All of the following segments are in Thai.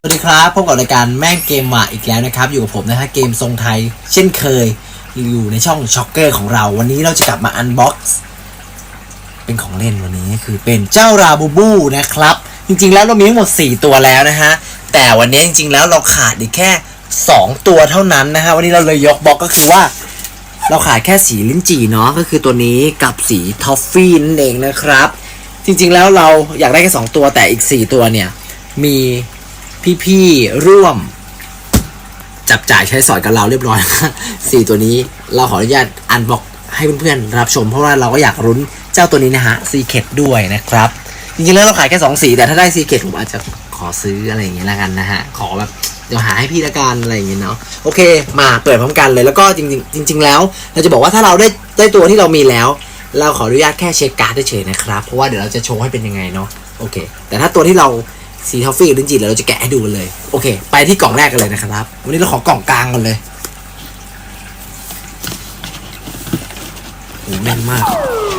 สวัสดีครับ พบกับรายการแม่งเกมหมาอีกแล้วนะครับ อยู่กับผมนะฮะเกมทรงไทย เช่นเคย อยู่ในช่องช็อกเกอร์ของเรา วันนี้เราจะกลับมาอันบ็อกซ์เป็นของเล่นวันนี้คือเป็นเจ้าราบูบูนะครับ จริงๆแล้วเรามีทั้งหมด 4 ตัวแล้วนะฮะ แต่วันนี้จริงๆแล้วเราขาดอีกแค่ 2 ตัวเท่านั้นนะฮะ วันนี้เราเลยยกบล็อกก็คือว่า เราขายแค่สีลิ้นจี่เนาะก็คือตัวนี้กับสีทอฟฟี่นั่นเองนะครับ จริงๆแล้วเราอยากได้แค่สองตัวแต่อีก 4 ตัวเนี่ยมี พี่ๆร่วม จับจ่ายใช้สอยกับเราเรียบร้อยสี่ตัวนี้เราขออนุญาตอันบอกให้เพื่อนๆรับชม เพราะว่าเราก็อยากรุ้นเจ้าตัวนี้นะฮะซีเคดด้วยนะครับ จริงๆแล้วเราขายแค่สองสีแต่ถ้าได้ซีเคดผมอาจจะขอซื้ออะไรอย่างเงี้ยละกันนะฮะ ขอแบบเดี๋ยวหาให้พี่ละกันอะไรอย่างเงี้ยเนาะโอเค มาเปิดพร้อมกันเลยแล้วก็จริงๆจริง ๆ แล้ว เราจะบอกว่าถ้าเราได้ได้ตัวที่เรามีแล้ว เราขออนุญาตแค่เช็คการ์ดเฉยๆนะครับ เพราะว่าเดี๋ยวเราจะโชว์ให้เป็นยังไงเนาะโอเค แต่ถ้าตัวที่เรา สีทอฟฟี่ลิ้นจี่เดี๋ยวเราจะแกะให้ดูกันเลย โอเค ไปที่กล่องแรกกันเลยนะครับ วันนี้เราขอกล่องกลางกันเลยโอ้โหแน่นมาก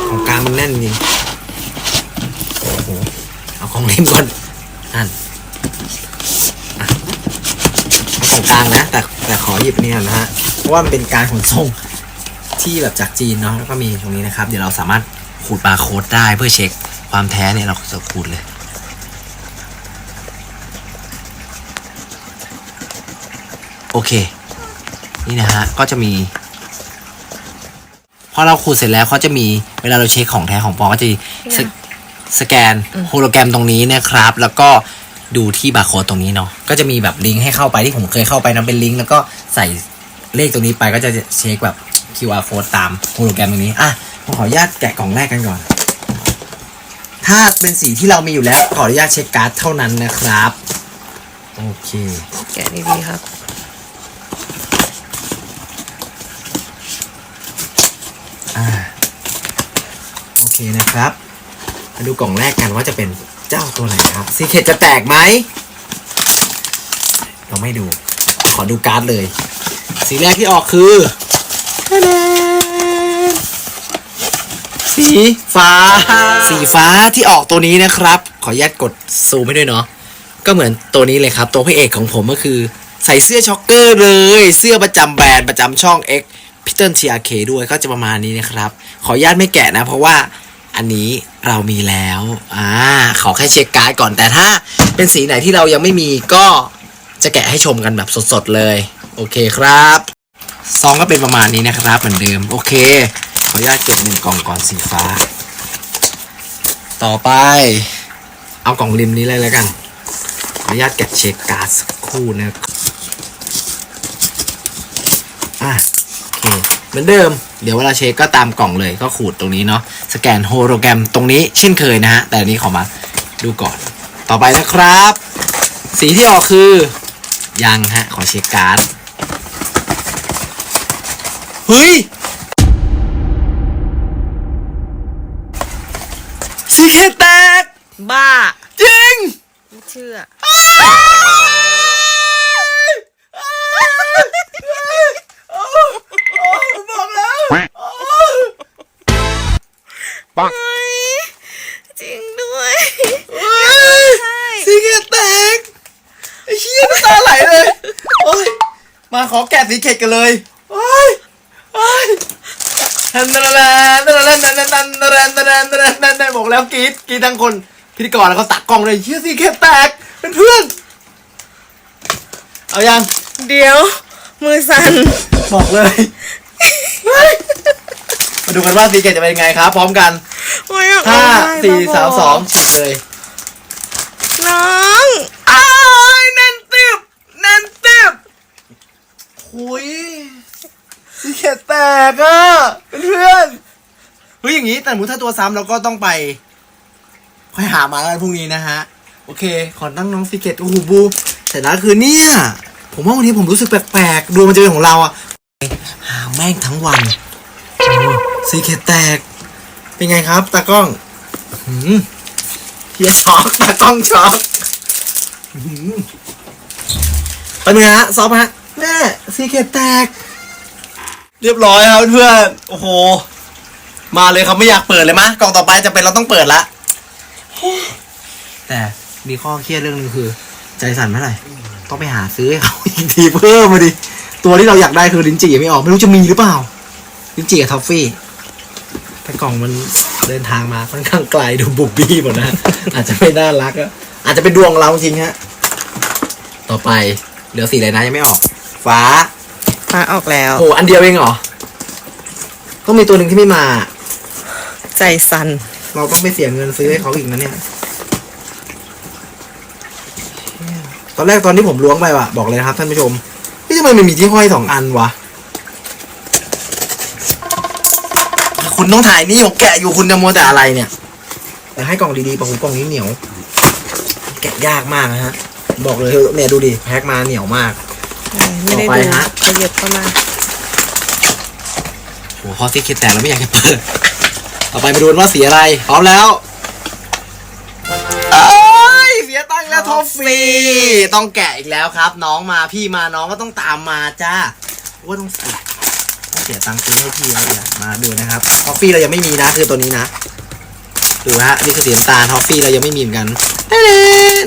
กล่องกลางมันแน่นจริงโอ้โหเอาของเล่นก่อนนั่นอะเอาของกลางนะ แต่แต่ขอหยิบเนี่ยนะฮะเพราะว่ามันเป็นการขนส่งที่แบบจากจีนเนาะแล้วก็มีตรงนี้นะครับ เดี๋ยวเราสามารถขูดบาร์โค้ดได้เพื่อเช็คความแท้เนี่ยเราจะขูดเลย โอเค นี่นะฮะ ก็จะมี พอเราขูดเสร็จแล้วเขาจะมีเวลาเราเช็คของแท้ของปลอมก็จะมีสสแกนโฮโลแกรมตรงนี้นะครับ แล้วก็ดูที่บาร์โค้ดตรงนี้เนาะก็จะมีแบบลิงก์ให้เข้าไปที่ผมเคยเข้าไปนะเป็นลิงก์แล้วก็ใส่เลขตรงนี้ไปก็จะเช็คแบบ QR code ตามโฮโลแกรมตรงนี้อะผมขออนุญาตแกะกล่องแรกกันก่อน ถ้าเป็นสีที่เรามีอยู่แล้วขออนุญาตเช็คการ์ดเท่านั้นนะครับ โอเค แกะดีๆครับ อ่า โอเคนะครับมาดูกล่องแรกกันว่าจะเป็นเจ้าตัวไหนครับซีเคจะแตกไหมเราไม่ดู ขอดูการ์ดเลย สีแรกที่ออกคือสีฟ้า สีฟ้าที่ออกตัวนี้นะครับ ขออนุญาตกดซูมให้ด้วยเนาะก็เหมือนตัวนี้เลยครับ ตัวพระเอกของผมก็คือ ใส่เสื้อช็อกเกอร์เลย เสื้อประจำแบรนด์ประจำช่อง X พิเตอร์ทีอาเคด้วยก็จะประมาณนี้นะครับ ขออนุญาตไม่แกะนะ เพราะว่า อันนี้เรามีแล้วอ่าขอแค่เช็คการ์ดก่อนแต่ถ้าเป็นสีไหนที่เรายังไม่มีก็จะแกะให้ชมกันแบบสดๆเลย โอเคครับซองก็เป็นประมาณนี้นะครับ เหมือนเดิม โอเค ขออนุญาตเก็บหนึ่งกล่องก่อนสีฟ้า ต่อไป เอากล่องริมนี้เลยแล้วกัน ขออนุญาตแกะเช็คการ์ดสักคู่นะอะโอเค เหมือนเดิม เดี๋ยวเวลาเช็คก็ตามกล่องเลยก็ขูดตรงนี้เนาะสแกนโฮโลแกรมตรงนี้เช่นเคยนะฮะ แต่อันนี้ขอมาดูก่อน ต่อไปนะครับ สีที่ออกคือยังฮะ ขอเช็คการ์ดเฮ้ยสีเคแตกบ้า จริง ไม่เชื่อ มาขอแกะสีเกตกันเลยโอ้ยโอ้ยทันทันทันทันทันทันทันทันทันทันทันทันทันทันบอกแล้วกรีดกรีดทั้งคนพิธีกรแล้วเขาตักกล้องเลยเชี่ยสีเกตแตกเป็นเพื่อน เอายัง เดี๋ยว มือสั่นบอกเลย มาดูกันว่าสีเกตจะเป็นยังไงครับ พร้อมกันโอ้ยอยากห้าสี่สามสองปิดเลย น้องอ้ายแน่นตึบแน่น หุยสีเขียดแตกอะเพื่อนเฮ้ยอย่างนี้แต่หมูถ้าตัวซ้ำเราก็ต้องไป ค่อยหามาแล้วพรุ่งนี้นะฮะ โอเค ขอตั้งน้องสีเกตโอ้โหบูแต่ละคือเนี่ย ผมว่าวันนี้ผมรู้สึกแปลกๆดวงมันจะเป็นของเราอะหาแม่งทั้งวันโอ้สีเขียแตก เป็นไงครับตากล้องหืมเฮียช็อกตากล้องช็อกเป็นไงฮะซอฟฮะ แม่ซีเคตแตก เรียบร้อยครับเพื่อนๆโอ้โห มาเลยครับไม่อยากเปิดเลยมะกล่องต่อไปจะเป็นเราต้องเปิดละแต่มีข้อเครียดเรื่องหนึงคือ ใจสั่นเมื่อไหร่ต้องไปหาซื้อให้เขาอีกทีเพิ่มมาดิ ตัวที่เราอยากได้คือลิ้นจี่ไม่ออกไม่รู้จะมีหรือเปล่า ลิ้นจี่กับทอฟฟี่ แต่กล่องมันเดินทางมาค่อนข้างไกลดูบุบบี้หมดนะ อาจจะไม่น่ารักอะอาจจะเป็นดวงเราจริงฮะ ต่อไปเหลือสีอะไรนะยังไม่ออก ฟ้าฟ้าออกแล้วโอ้อันเดียวเองเหรอ ต้องมีตัวหนึ่งที่ไม่มา ใจสั่นเราต้องไปเสียเงินซื้อให้เขาอีกนะเนี่ย ตอนแรกตอนที่ผมล้วงไปว่ะ บอกเลยนะครับท่านผู้ชมนี่ทำไมมันมีที่ห้อยสองอันวะ คุณต้องถ่ายนี่ผมแกะอยู่คุณจะมัวแต่อะไรเนี่ย แต่ให้กล่องดีๆปะหูกล่องนี้เหนียว แกะยากมากนะฮะ บอกเลยเนี่ยดูดิแพ็คมาเหนียวมาก ไม่ได้ต่อไปดูฮะ ขยับเข้ามาโอ้ข้อซีคิดแต่เราไม่อยากจะเปิด ต่อไปมาดูกันว่าสีอะไร พร้อมแล้วเอ้ยเสียตังค์แล้วทอฟฟี่ต้องแกะอีกแล้วครับ น้องมาพี่มาน้องก็ต้องตามมาจ้าว่าต้องเสียต้องเสียตังค์ซื้อให้พี่แล้วเนี่ยมาดูนะครับทอฟฟี่เรายังไม่มีนะคือตัวนี้นะดูฮะนี่คือสีน้ำตาลทอฟฟี่เรายังไม่มีเหมือนกันเน่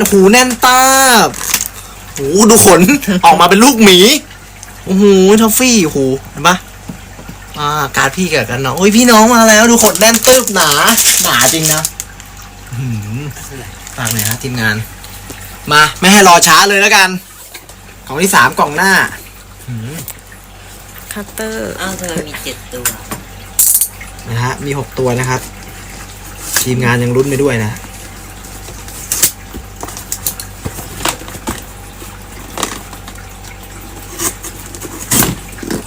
ๆหูแน่นตาบ หูดูขน ออกมาเป็นลูกหมีโอ้โหทอฟฟี่หูเห็นปะอ่าการดพี่กับกันน้องโอ้ยพี่น้องมาแล้ว ดูขดแน่นตึบหนา หนาจริงนะอื้อหือฝากหน่อยฮะทีมงาน มา ไม่ให้รอช้าเลยแล้วกัน กล่องที่สามกล่องหน้าอื้อหือคัตเตอร์อ้าวทำไมมีเจ็ดตัวนะฮะมีหกตัวนะครับ ทีมงานยังลุ้นไปด้วยนะ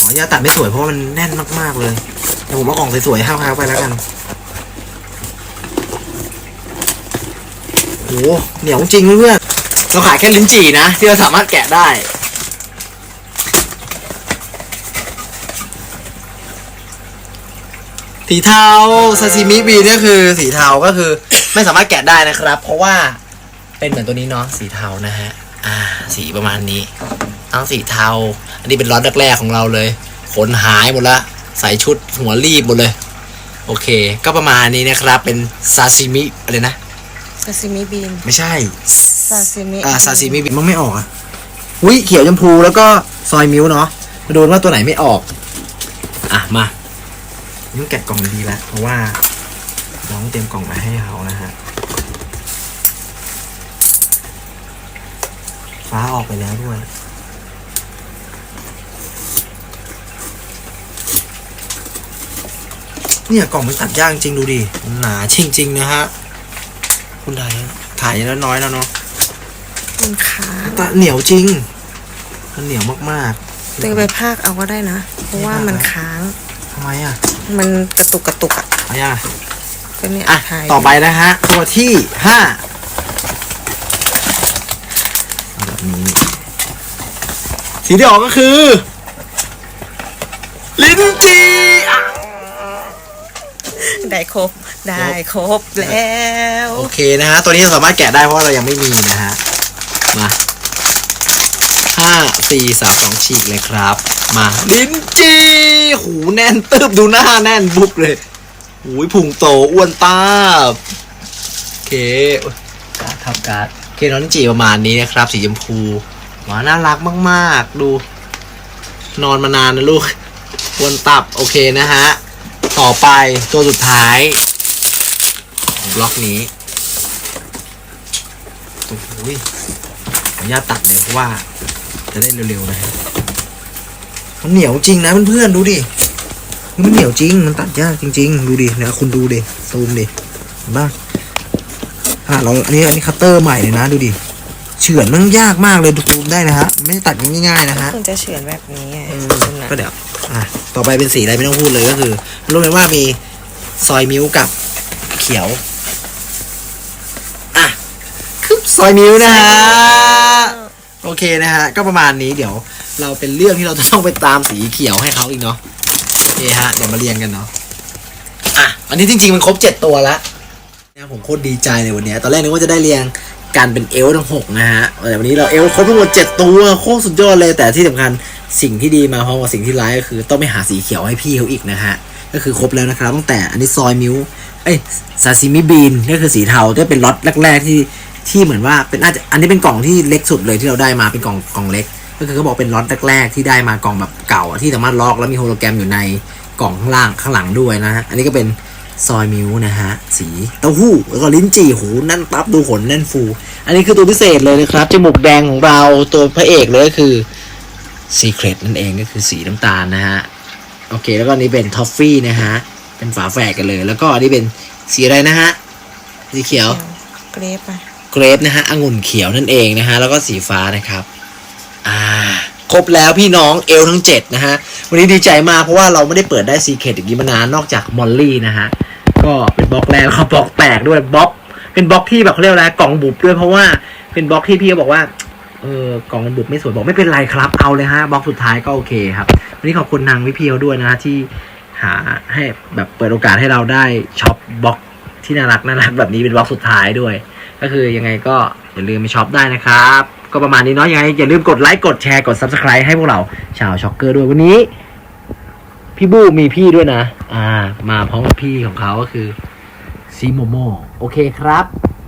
ออนุญาตตัดไม่สวยเพราะมันแน่นมากๆเลยเดี๋ยวผมเอากล่องสวยๆห้าวๆไปแล้วกันโอ้โหเหนียวจริงเพื่อนเราขายแค่ลิ้นจี่นะที่เราสามารถแกะได้สีเทาซาซิมิบีเนี่ยคือสีเทาก็คือไม่สามารถแกะได้นะครับ เพราะว่าเป็นเหมือนตัวนี้เนาะสีเทานะฮะ อ่า สีประมาณนี้ ทั้งสีเทา อันนี้เป็นล็อตแรกๆของเราเลยขนหายหมดละใส่ชุดหัวรีบหมดเลย โอเค ก็ประมาณนี้นะครับเป็นซาซิมิอะไรนะซาซิมิบีนไม่ใช่ซาซิมิอ่าซาซิมิบิมันไม่ออกอะอุ้ยเขียวชมพูแล้วก็ซอยมิวเนาะมาดูว่าตัวไหนไม่ออก อะมาต้องแกะกล่องดีๆแล้วเพราะว่าน้องเตรียมกล่องมาให้เขานะฮะฟ้าออกไปแล้วด้วย เนี่ยกล่องมันตัดยากจริงดูดิมันหนาจริง ๆ นะฮะคุณถ่ายถ่ายแล้วน้อยแล้วเนาะมันค้างตะเหนียวจริง มันเหนียวมากเตยไปภาคเอาก็ได้นะ เพราะว่ามันค้างๆทำไมอะ มันกระตุกกระตุกอะทำไมอะก็เนี่ยอะถ่ายต่อไปนะฮะ ตัวที่ห้าเอาแบบนี้สีที่ออกก็คือ ลิ้นจีอะ ได้ครบ ได้ครบแล้ว โอเคนะฮะ ตัวนี้สามารถแกะได้เพราะว่าเรายังไม่มีนะฮะ มาห้าสี่สามสองฉีกเลยครับ มาลิ้นจีหูแน่นตึบดูหน้าแน่นบุกเลยหูยพุงโตอ้วนตาบโอเคการทับการโอเคน้องลิ้นจีประมาณนี้นะครับ สีชมพูหวานน่ารักมาก ๆ ดู นอนมานานนะลูกอ้วนตับ โอเคนะฮะ ต่อไปตัวสุดท้ายของบล็อกนี้โอ้โหยขออนุญาตตัดเลยเพราะว่า จะได้เร็วๆนะฮะมันเหนียวจริงนะเพื่อนๆดูดิมันเหนียวจริง มันตัดยากจริง ๆ ดูดิเนี่ยคุณดูดิซูมดิเห็นปะอะเราอันนี้อันนี้คัตเตอร์ใหม่เลยนะ ดูดิเฉือนมันยากมากเลยดูซูมได้นะฮะมันไม่ได้ตัดง่ายๆนะฮะคุณจะเฉือนแบบนี้ไงเออคุณน่ะก็เดี๋ยวอะ ต่อไปเป็นสีอะไรไม่ต้องพูดเลยก็คือ รู้เลยว่ามีซอยมิวกับเขียวอะคือซอยมิวนะฮะโอเคนะฮะก็ประมาณนี้เดี๋ยวเราเป็นเรื่องที่เราจะต้องไปตามสีเขียวให้เขาอีกเนาะโอเคฮะเดี๋ยวมาเรียงกันเนาะอะอันนี้จริงๆมันครบเจ็ดตัวแล้วเนี่ยผมโคตรดีใจเลยวันนี้ ตอนแรกนึกว่าจะได้เรียง กันเป็นเอลทั้งหกนะฮะแต่วันนี้เราเอลครบทั้งหมดเจ็ดตัวโคตรสุดยอดเลยแต่ที่สำคัญสิ่งที่ดีมาพร้อมกับสิ่งที่ร้ายก็คือต้องไปหาสีเขียวให้พี่เขาอีกนะฮะก็คือครบแล้วนะครับตั้งแต่อันนี้ซอยมิวเอ้ยซาซิมิบีนก็คือสีเทาที่เป็นล็อตแรก ๆ ที่ที่เหมือนว่าเป็นอาจจะอันนี้เป็นกล่องที่เล็กสุดเลยที่เราได้มาเป็นกล่องกล่องเล็ก ก็คือเขาบอกเป็นล็อตแรกๆที่ได้มากล่องแบบเก่าที่สามารถล็อกแล้วมีโฮโลแกรมอยู่ในกล่องข้างล่างข้างหลังด้วยนะฮะอันนี้ก็เป็น ซอยมิวนะฮะ สีเต้าหู้ แล้วก็ลิ้นจี่หูนั่นตับดูขนแน่นฟู อันนี้คือตัวพิเศษเลยนะครับจมูกแดงของเราตัวพระเอกเลยก็คือซีเครตนั่นเองก็คือสีน้ำตาลนะฮะ โอเค แล้วก็อันนี้เป็นทอฟฟี่นะฮะ เป็นฝาแฝดกันเลย แล้วก็อันนี้เป็นสีอะไรนะฮะ สีเขียว เกรฟอะเกรฟนะฮะองุ่นเขียวนั่นเองนะฮะ แล้วก็สีฟ้านะครับ อ่าครบแล้วพี่น้องเอลทั้งเจ็ดนะฮะ วันนี้ดีใจมากเพราะว่าเราไม่ได้เปิดได้ซีเครตอย่างนี้มานานนอกจากมอลลี่นะฮะ ก็เป็นบล็อกแรกแล้วบล็อกแตกด้วยบล็อก เป็นบล็อกที่แบบเขาเรียกอะไรกล่องบุบด้วยเพราะว่าเป็นบล็อกที่พี่เขาบอกว่าเออกล่องบุบไม่สวยบอกไม่เป็นไรครับ เอาเลยฮะบล็อกสุดท้ายก็โอเคครับวันนี้ขอบคุณทางพี่เพียวด้วยนะฮะที่หาให้แบบเปิดโอกาสให้เราได้ช็อปบล็อกที่น่ารักน่ารักแบบนี้เป็นบล็อกสุดท้ายด้วย ก็คือยังไงก็อย่าลืมไปช็อปได้นะครับ ก็ประมาณนี้เนาะยังไงอย่าลืมกดไลค์กดแชร์กด subscribe ให้พวกเราชาวช็อกเกอร์ด้วยวันนี้ พี่บูมีพี่ด้วยนะ อ่า มาพร้อมกับพี่ของเขาก็คือซีโมโม โอเคครับ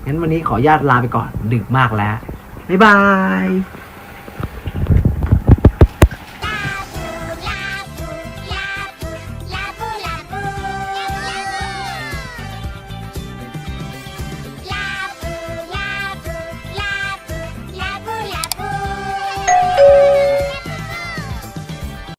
งั้นวันนี้ขออนุญาตลาไปก่อน ดึกมากแล้ว บ๊ายบาย